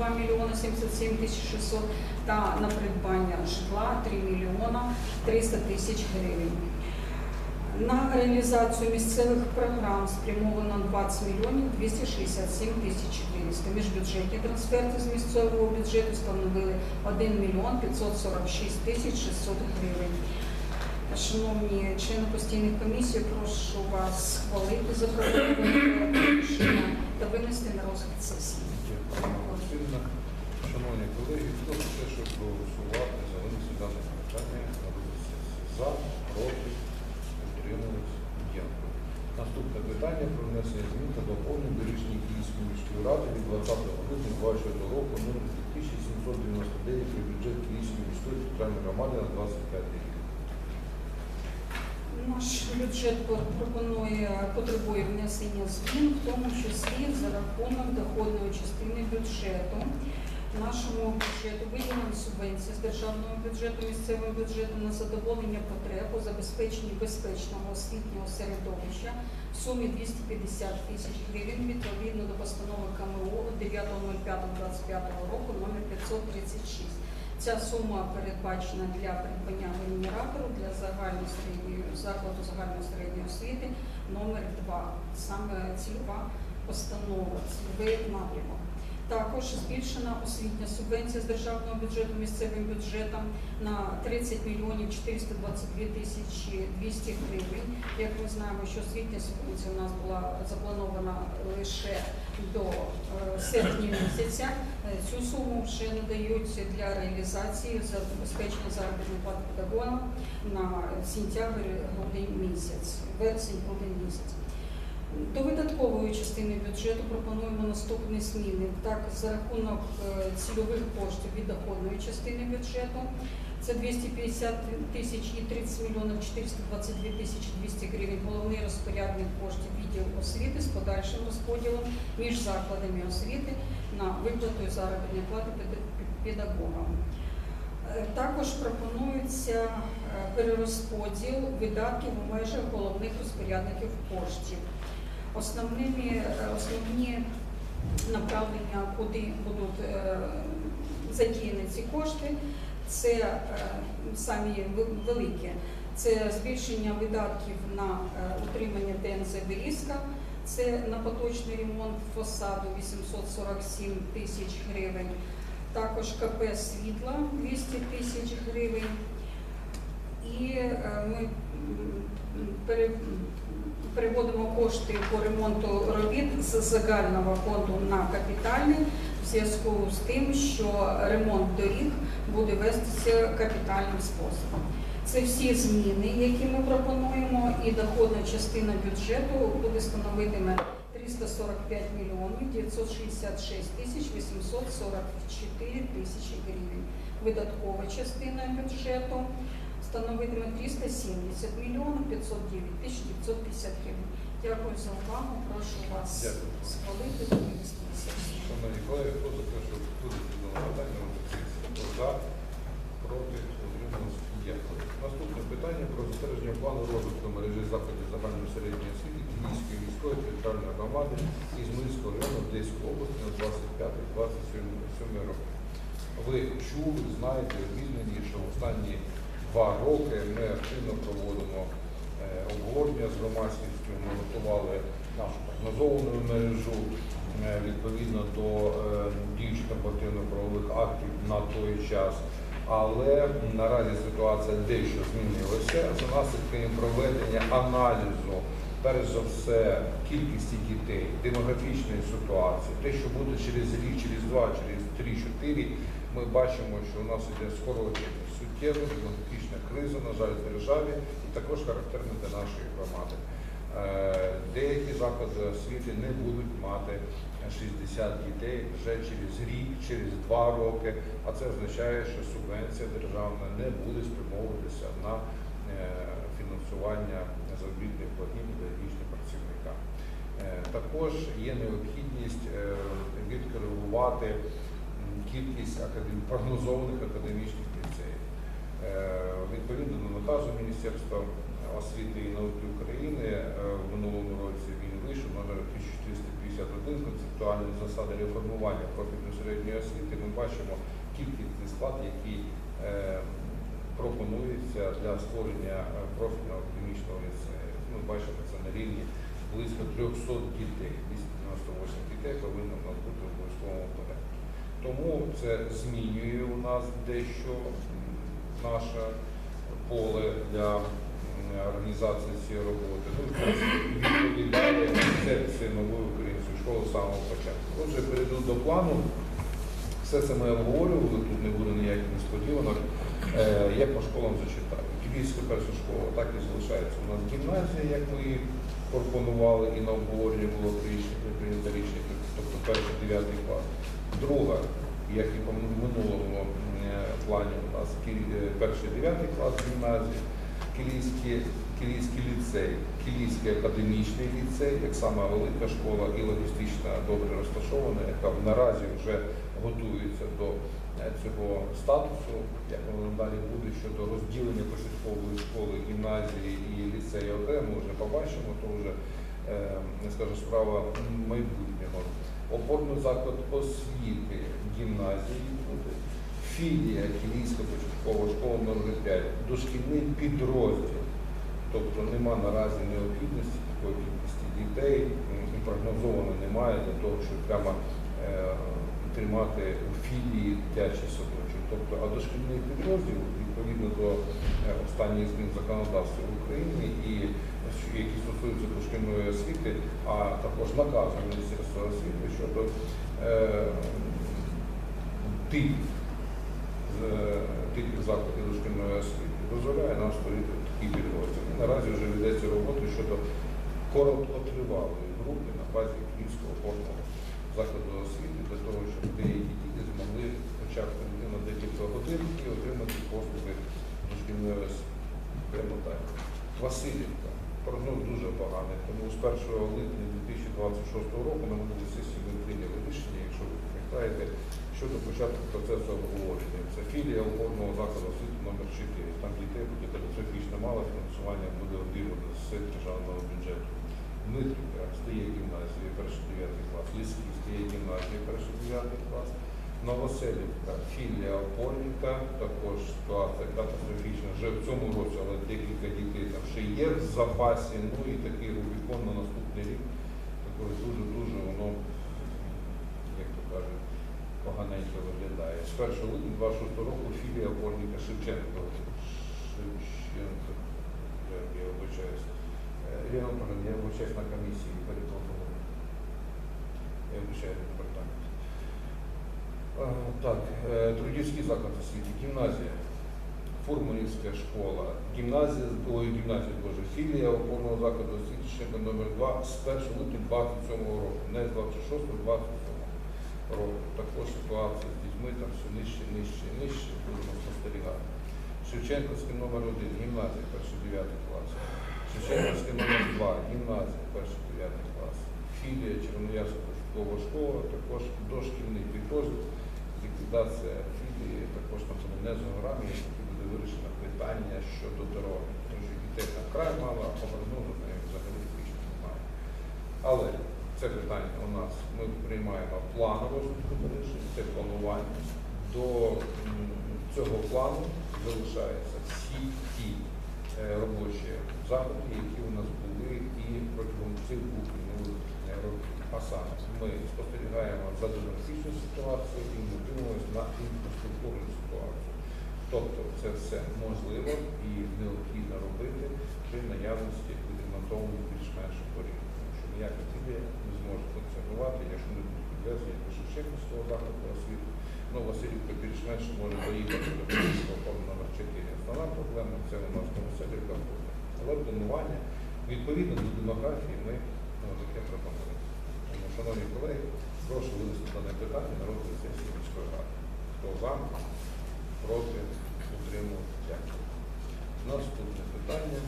2 мільйони 77 тисяч 600 та на придбання житла 3 мільйона 300 тисяч гривень. На реалізацію місцевих програм спрямовано 20 мільйонів 267 тисяч 400. Міжбюджетні трансферти з місцевого бюджету становили 1 мільйон 546 тисяч 600 гривень. Шановні члени постійних комісій, прошу вас схвалити запропоновані рішення та винести на розгляд сесії. Васильівна. Шановні колеги, хто за те, щоб проголосувати за винесення даного питання на розгляд сесії? За, проти, утримались. Дякую. Наступне питання про внесення змін та доповнень до рішення Київської міської ради від 20 грудня 2024 року номер 2799 про бюджет Київської міської територіальної громади на 25 рік. Наш бюджет пропонує потребує внесення змін, в тому числі за рахунок доходної частини бюджету. Нашому бюджету виділені субвенції з державного бюджету, місцевого бюджету на задоволення потреб у забезпеченні безпечного освітнього середовища в сумі 250 тисяч гривень відповідно до постанови КМУ від 9.05.25 року номер 536. Ця сума передбачена для придбання генератору для загальної середньої закладу загальної середньої освіти номер 2 Саме цільова постанова, цільовий напрямок. Також збільшена освітня субвенція з державного бюджету місцевим бюджетом на 30 мільйонів 422 тисячі 200 гривень. Як ми знаємо, що освітня субвенція у нас була запланована лише до е, серпня місяця. Е, Цю суму вже надають для реалізації забезпечення заробітної плати педагогам на сентябрь-грудень місяць, вересень-грудень місяць. До видаткової частини бюджету пропонуємо наступні зміни. Так, за рахунок е, цільових коштів від доходної частини бюджету це 250 тисяч і 30 мільйонів 422 тисячі 200 гривень. Головний розпорядник коштів відділ освіти з подальшим розподілом між закладами освіти на виплату заробітної плати педагогам. Е, Також пропонується е, перерозподіл видатків у межах головних розпорядників коштів. Основними, е, основні направлення, куди будуть е, задіяні ці кошти, це е, самі великі. Це збільшення видатків на утримання ДНЗ Берізка, це на поточний ремонт фасаду 847 тисяч гривень. Також КП світла 200 тисяч гривень. І ми переводимо кошти по ремонту робіт з загального фонду на капітальний в зв'язку з тим, що ремонт доріг буде вестися капітальним способом. Це всі зміни, які ми пропонуємо, і доходна частина бюджету буде становитиме 345 мільйонів 966 тисяч 844 тисячі гривень. Видаткова частина бюджету становитиме 370 мільйонів 509 тисяч 950 гривень. Дякую за увагу. Прошу вас схвалити на сесію. Шановні колеги, за те, щоб винести питання за, проти, утримались. Дякую. Наступне питання про затвердження плану розвитку мережі закладів загальної середньої освіти Київської міської територіальної громади Ізмаїльського району Одеської області на 25-27 роки. Ви чули, знаєте, обізнані, що останні два роки ми активно проводимо е, обговорення з громадськістю, ми готували нашу прогнозовану мережу е, відповідно до е, діючих нормативно-правових актів на той час. Але наразі ситуація дещо змінилася. За наслідками проведення аналізу, перш за все, кількості дітей, демографічної ситуації, те, що буде через рік, через два, через три-чотири, ми бачимо, що у нас іде скорочення суттєва демографічна криза, на жаль, в державі, і також характерна для нашої громади. Е, Деякі заклади освіти не будуть мати 60 дітей вже через рік, через два роки, а це означає, що субвенція державна не буде спрямовуватися на е, фінансування заробітних платів педагогічним працівникам. Е, Також є необхідність відкоригувати кількість прогнозованих академічних Відповідно до наказу Міністерства освіти і науки України е, в минулому році він вийшов номер 1451 концептуальні засади реформування профільної середньої освіти. Ми бачимо кількісний склад, який е, пропонується для створення е, профільного академічного ліцею. Ми бачимо це на рівні близько 300 дітей, 298 дітей повинно нас бути в обов'язковому порядку. Тому це змінює у нас дещо наше поле для організації цієї роботи. Принципі, відповідає концепції нової української школи з самого початку. Отже, перейду до плану. Все це ми обговорювали, тут не буде ніяких несподіванок. Е, Я по школам зачитаю. Київська перша школа так і залишається. У нас гімназія, як ми її пропонували, і на обговоренні було прийнято рішення, тобто перший дев'ятий клас. Друга, як і по минулому е, плані, у нас е, перший дев'ятий клас гімназії, Кілійський, Кілійський ліцей, Кілійський академічний ліцей, як сама велика школа і логістична добре розташована, яка наразі вже готується до е, цього статусу, як воно далі буде щодо розділення початкової школи, гімназії і ліцею окремо, вже побачимо, то вже скажу, справа майбутнього. Опорний заклад освіти гімназії буде, філія Кілійська початкова школа номер 5, дошкільний підрозділ. Тобто нема наразі необхідності такої кількості дітей і прогнозовано немає для того, щоб прямо е, тримати у філії дитячий садочок. Тобто, а дошкільний підрозділ відповідно до е, останніх змін законодавства в Україні і які стосуються дошкільної освіти, а також наказу Міністерства освіти щодо е, типів з типів закладів дошкільної освіти дозволяє нам створити такі підрозділи. Наразі вже ведеться робота щодо короткотривалої групи на базі Київського опорного закладу освіти для того, щоб деякі діти змогли хоча б на декілька годин і отримати послуги дошкільної освіти. Прямо так. Васильівка. Прогноз дуже поганий, тому з 1 липня 2026 року на минулій сесії прийняли рішення, якщо ви пам'ятаєте, щодо початку процесу обговорення. Це філія опорного закладу освіти номер 4. Там дітей буде катастрофічно мало, фінансування буде отримано з державного бюджету. Дмитрівка стає гімназією, перший 9 клас, Ліський стає гімназією, перший 9 клас. Новоселівка, філія опорника, також ситуація катастрофічна вже в цьому році, але декілька дітей там ще є в запасі. Ну і такий Рубікон на наступний рік. Також дуже-дуже воно, поганенько виглядає. З 1 липня 26 року філія опорника Шевченко. Шевченко, я, вибачаюсь. Е, я вибачаюсь на комісії, перепрошую. Я вибачаю департамент. Так, е, трудівський заклад освіти, гімназія, Фурманівська школа, гімназія, ой, гімназія, боже, філія опорного закладу освіти Шенка номер 2 з 1 липня 27 року, не з 26 27 року. Також ситуація з дітьми там все нижче, нижче, нижче, будемо спостерігати. Шевченківський номер 1, гімназія, перший 9 клас. Шевченківський номер 2, гімназія, перший 9 клас. Філія Червоноярська початкова школа, також дошкільний підрозділ, ліквідація філії, також не за горами, буде вирішено питання щодо дороги. Тому що дітей там край мало, а повернули на взагалі фактично немає. Але це питання у нас ми приймаємо план розвитку це планування. До цього плану залишаються всі ті е, робочі заходи, які у нас були і протягом цих двох минулих е, років. А саме ми спостерігаємо за демографічною ситуацією і дивимося на інфраструктурну ситуацію. Тобто це все можливо і необхідно робити при наявності відремонтованих більш-менш порів. Ніяка філія не зможе функціонувати, якщо не будуть підвезені до Шевченківського закладу освіти. Ну, Васильівка більш-менш може доїхати до Київського форму номер 4. Основна проблема це у нас буде. Але планування відповідно до демографії ми ну, таке пропонуємо. Тому, шановні колеги, прошу винести дане питання на розгляд сесії міської ради. Хто за, проти, утримував, дякую. Наступне питання.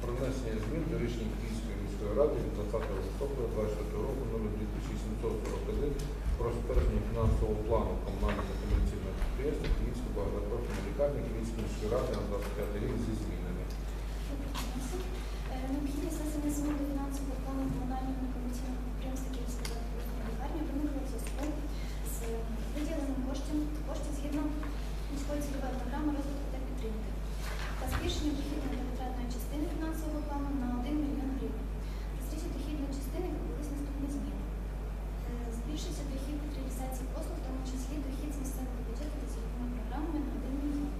Про внесення змін до рішення Київської міської ради від 20 листопада 24 року номер 2741 про затвердження фінансового плану комунального комерційного підприємства Київської багатопрофільної лікарні Київської міської ради на 25 рік зі змінами. Е, Необхідність внесення змін до фінансового плану комунального некомерційного підприємства Київської великої лікарні виникла в зв'язку з виділенням коштів, коштів згідно міської цільової програми розвитку та підтримки та збільшення дохідної та витратної частини фінансового плану на 1 мільйон гривень. В розрізі дохідної частини відбулись наступні зміни. Е, Збільшився дохід від реалізації послуг, в тому числі дохід з місцевого бюджету та цільовими програмами на 1 мільйон.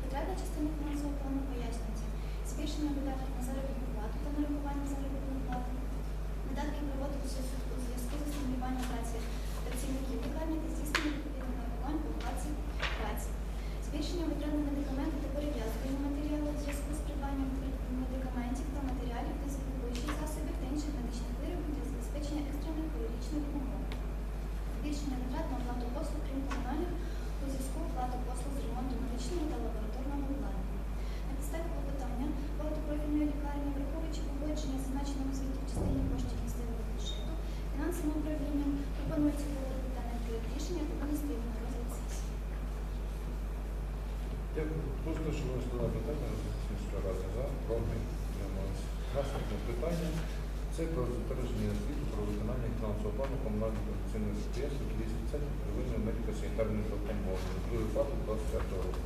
Витратна частина фінансового плану пояснюється. Збільшення видатків на заробітну плату та нарахування заробітної плати. Видатки проводилися у зв'язку з стимулюванням праці працівників лікарні та здійснення відповідних нарахувань по оплаті праці. Збільшення витрат на медикаменти та перев'язування матеріалу у зв'язку з придбанням медикаментів та матеріалів та запобіжних засобів та інших медичних виробів для забезпечення екстреної хірургічної допомоги. Збільшення витрат на оплату послуг, крім комунальних, у зв'язку оплати послуг з ремонту медичного та лабораторного обладнання. На підставі клопотання багатопрофільної лікарні, враховуючи погодження зазначеного звіту в частині коштів місцевого бюджету, фінансовим управлінням пропонується проводити дане проект рішення та винести його на розгляд сесії. Дякую. Просто, що ви задали питання міської ради за, проти, утрималися. Наступне питання це про затвердження звіту про виконання фінансового плану комунального корупційного підприємства Київський центр первинної медико-санітарної допомоги другий квартал 25 року.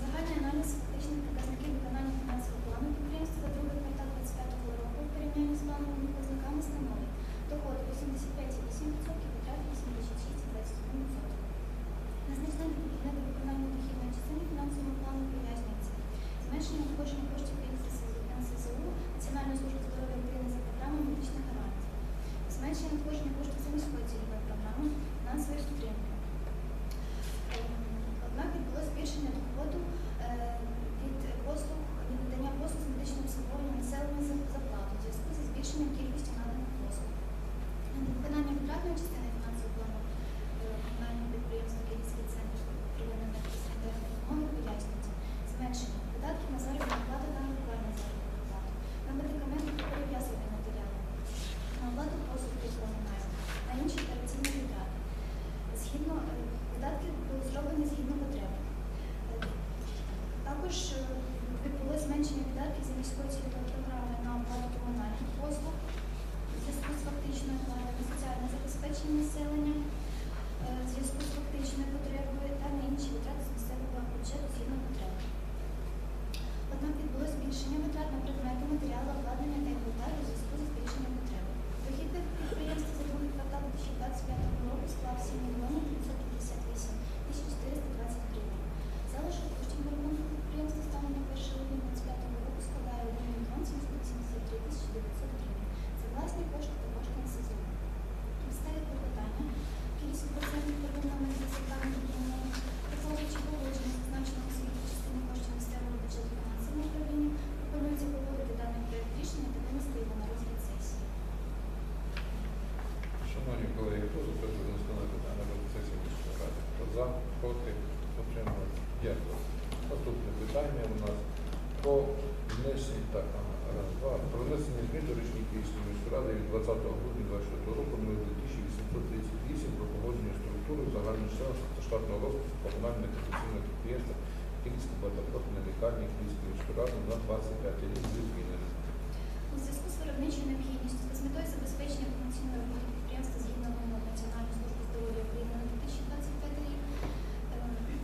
Загальний аналіз фактичних показників виконання фінансового плану підприємства за другий квартал 25 року в порівнянні з плановими показниками становить доходи 85,8%, витрати 86,21%. Незначне відповідне до виконання дохідної частини фінансового плану пояснюється зменшення надходження коштів НСЗУ Національної служби здоров'я України за програмою медичних гарантій, зменшення надходження коштів за міської цільової програми фінансової підтримки. Штатного розпису комунальних інфекційних підприємств Київської багатопрофільної лікарні Київської міської ради на 25 рік зі змінами. У зв'язку з виробничою необхідністю та з метою забезпечення повноцінної роботи підприємства згідно вимог Національної служби здоров'я України на 2025 рік, е,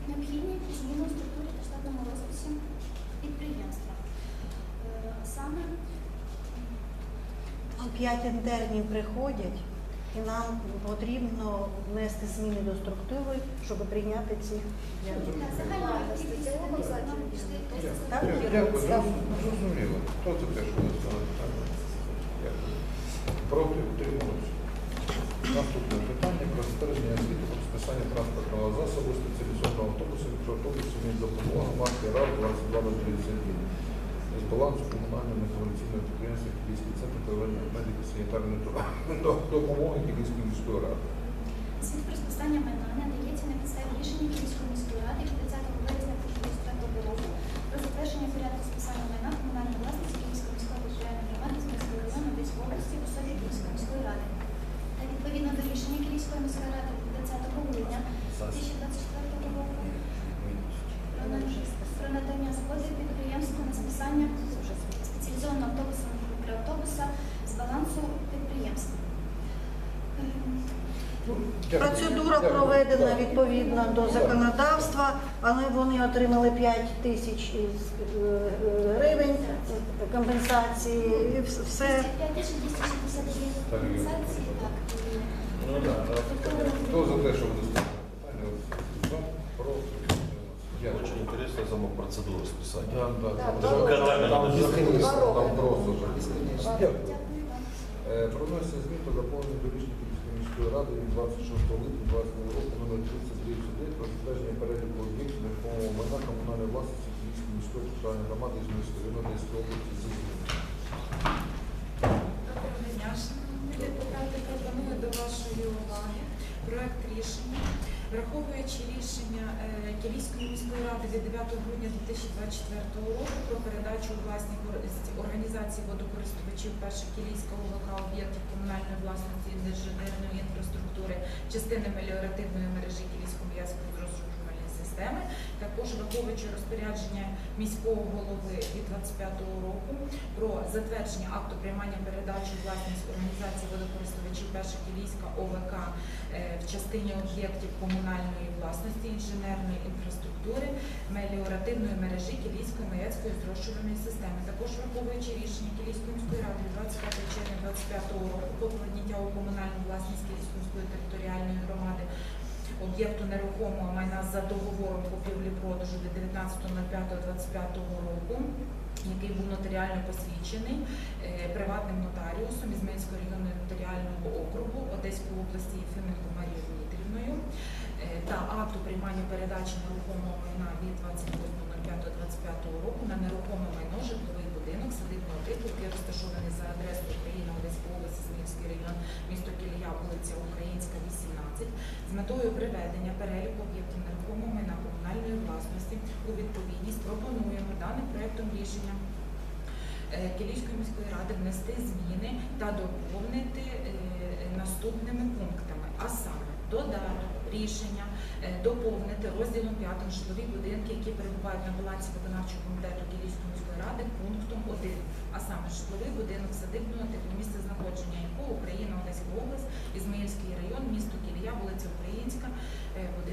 необхідні зміни у структурі та штатному розписі підприємства. Е, Саме П'ять інтернів приходять, і нам потрібно внести зміни до структури, щоб прийняти Так, Дякую, Зрозуміло. Хто за те, що винести питання? Проти, утрималися? Наступне питання про затвердження звіту про списання транспортного засобу спеціалізованого автобусу мікроавтобусу від допомоги марки РАВ 2231 з балансу комунального некомерційного підприємства Київський центр первинної медико-санітарної допомоги Київської міської ради. Світ про списання майна надається на підставі рішення Київської міської ради від 30 березня 2024 року про затвердження порядку списання майна комунальної власності Київської міської територіальної громади з міського району Одеської області в особі Київської міської ради. Та відповідно до рішення Київської міської ради від 20 грудня 2024 року про на- про надання згоди підприємству на списання Дякую. Процедура проведена відповідно до законодавства, але вони отримали 5 тисяч е, гривень компенсації. І все 5269 Так, є. компенсації, так. Ну, да, да. Хто за те, наступне питання? За, проти. Очень Дякую. интересно сама процедура списания. Да, да, Да, там, там, там, там просто вже. Дякую. Дякую вам. Е, Про внесення змін до заповнення до рішення міської ради від 26 липня 2020 року номер 3039 про затвердження переліку об'єктів нерухомого майна комунальної власності Київської міської територіальної громади з району Одеської області з змінами. Доброго дня, шановні депутати. Пропоную до вашої уваги проект рішення, враховуючи рішення е, Київської міської ради від 9 грудня 2024 року про передачу у власність організації водокористувачів перших кілійського ОВК об'єктів комунальної власності державної інфраструктури, частини меліоративної мережі Київської м'язку зрозумілої системи, також враховуючи розпорядження міського голови від 25 року про затвердження акту приймання передачі власність організації водокористувачів перших війська ОВК е, в частині об'єктів комунальної власності, інженерної інфраструктури, меліоративної мережі Кілійської маяцької зрошувальної системи. Також враховуючи рішення Кілійської міської ради 25 червня 25 року про прийняття у комунальну власність Кілійської міської територіальної громади об'єкту нерухомого майна за договором купівлі-продажу від 19.05.25 року, який був нотаріально посвідчений е, приватним нотаріусом із Минського районного нотаріального округу Одеської області Єфименко Марією Дмитрівною. Е, та акту приймання передачі нерухомого майна від 28.05.25 року на нерухоме майно житловий будинок садибного типу, який розташований за адресою Україна, Одеська область, Зміївський район, місто Кілія, вулиця Українська, 18, з метою приведення переліку об'єктів нерухомого майна комунальної власності у відповідність пропонуємо даним проектом рішення е, Кілійської міської ради внести зміни та доповнити е, наступними пунктами, а саме додати рішення е, доповнити розділом 5 житлові будинки, які перебувають на балансі виконавчого комітету Кілійської міської ради пунктом 1, а саме житловий будинок садибного типу місце знаходження якого Україна, Одеська область, Ізмаїльський район, місто Кілія, вулиця Українська, е, будинок номер 18.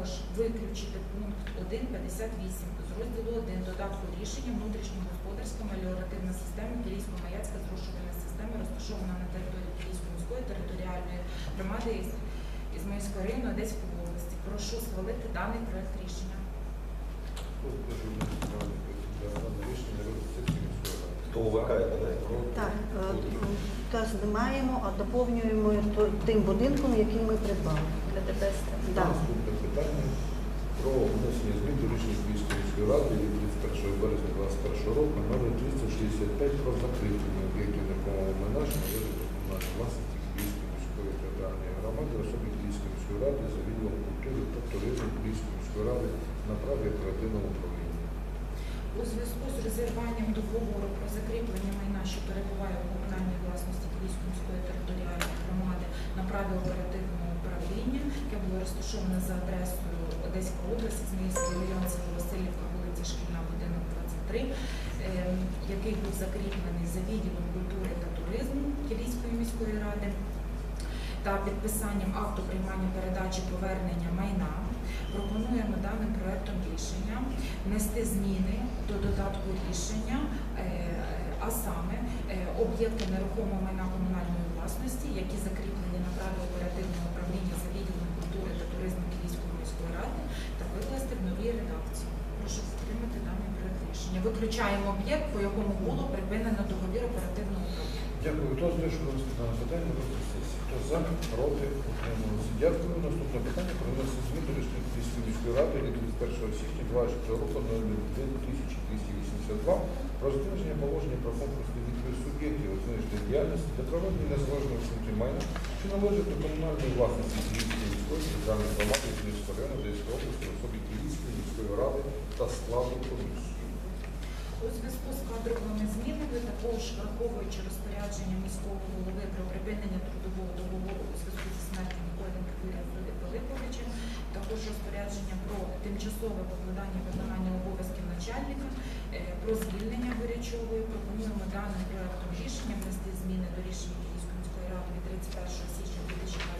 Також виключити пункт 1.58 з розділу 1 додатку рішення внутрішньогосподарська меліоративна система Кілійська маяцька зрошувальна система розташована на території Кілійської міської територіальної громади із Ізмаїльського району Одеської області. Прошу схвалити даний проект рішення. Хто за те, щоб внести даний проект для дане рішення розгляд сесії міської ради? Хто ОВК, это, да? Проти, так. е, знімаємо, а доповнюємо тим будинком, який ми придбали. Да. Наступне питання про внесення змін до рішення Київської міської ради від 31 березня 2021 року номер 365 про закріплення об'єктів нерухомого майна, що належить власності Київської міської територіальної громади, в особі Київської міської ради за відділом культури та туризму Київської міської ради на праві оперативного управління. У зв'язку з розірванням договору про закріплення майна, що перебуває у комунальній власності Київської міської територіальної громади на праві оперативного управління, яке було розташоване за адресою Одеська область, Зміївський район, Васильівка, вулиця Шкільна, будинок 23, е, який був закріплений за відділом культури та туризму Київської міської ради та підписанням акту приймання передачі повернення майна. Пропонуємо даним проектом рішення внести зміни до додатку рішення, е, а саме е, об'єкти нерухомого майна комунальної власності, які закріплені на оперативного управління за відділом культури та туризму Київської міської ради та викласти в новій редакції. Прошу підтримати даний проект рішення. Виключаємо об'єкт, по якому було припинено договір оперативного управління. Дякую. Хто щоб внести дане питання до сесії? Хто за, проти, утрималися. Дякую. Наступне питання про внесення змін до рішення Київської міської ради від 31 січня 2024 року номер 2282 про затвердження положення про конкурсний відбір діяльності для проведення незалежного майна, що належить до комунальної власності Київської міської державної громади Київського району Київської області особі Київської міської ради та складу комісії. У зв'язку з кадровими змінами, також враховуючи розпорядження міського голови про припинення трудового договору у зв'язку зі смертю Ніколенка Юрія Пилиповича, також розпорядження про тимчасове покладання виконання обов'язків начальника, е, про звільнення Горячової. Пропонуємо даним проектом рішення внести зміни до рішення Київської міської ради від 31 січня 2024 чекати.